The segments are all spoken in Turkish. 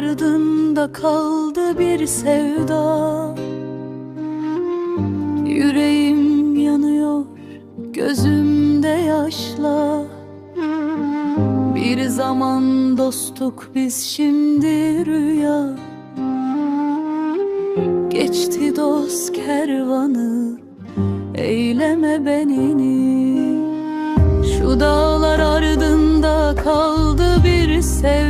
ardında kaldı bir sevda. Yüreğim yanıyor gözümde yaşla. Bir zaman dostuk biz şimdi rüya. Geçti dost kervanı eyleme benini. Şu dağlar ardında kaldı bir sevda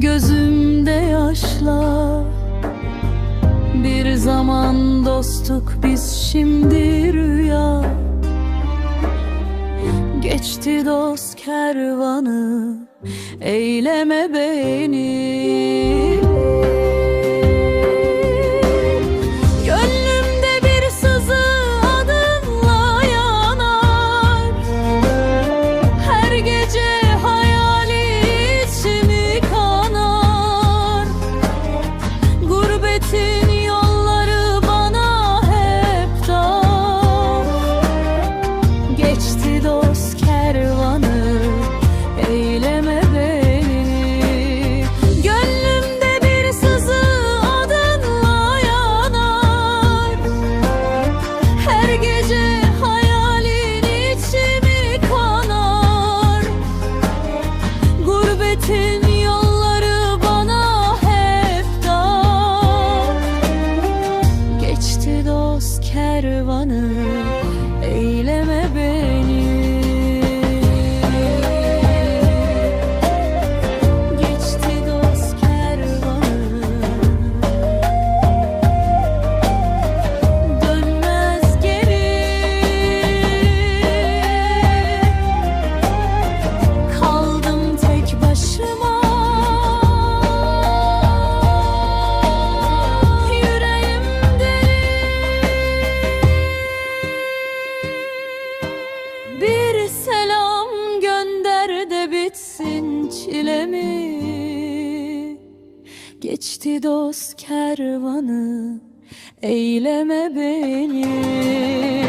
gözümde yaşla Bir zaman dostuk biz şimdi rüya. Geçti dost kervanı eyleme beni bitsin çilemi Geçti dost kervanı? Eyleme beni